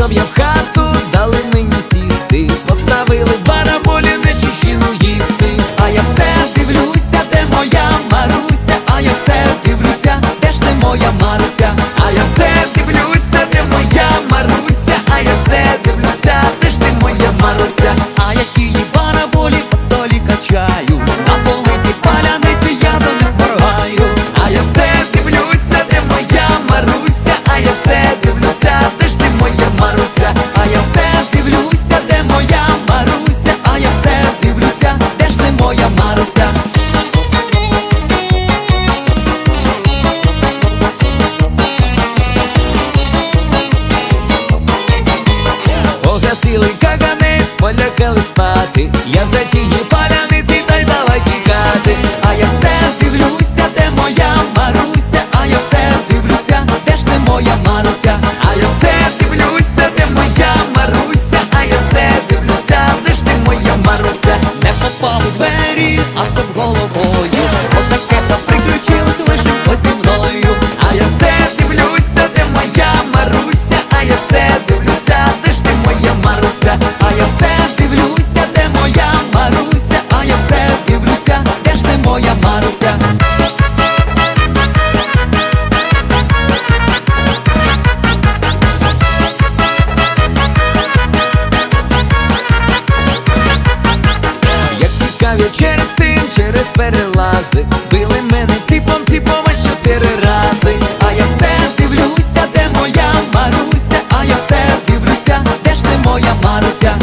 of your heart y Навіть через тим, через перелази. Били мене ціпом, ціпом аж чотири рази. А я все дивлюся, де моя Маруся, а я все дивлюся, де ж ти моя Маруся?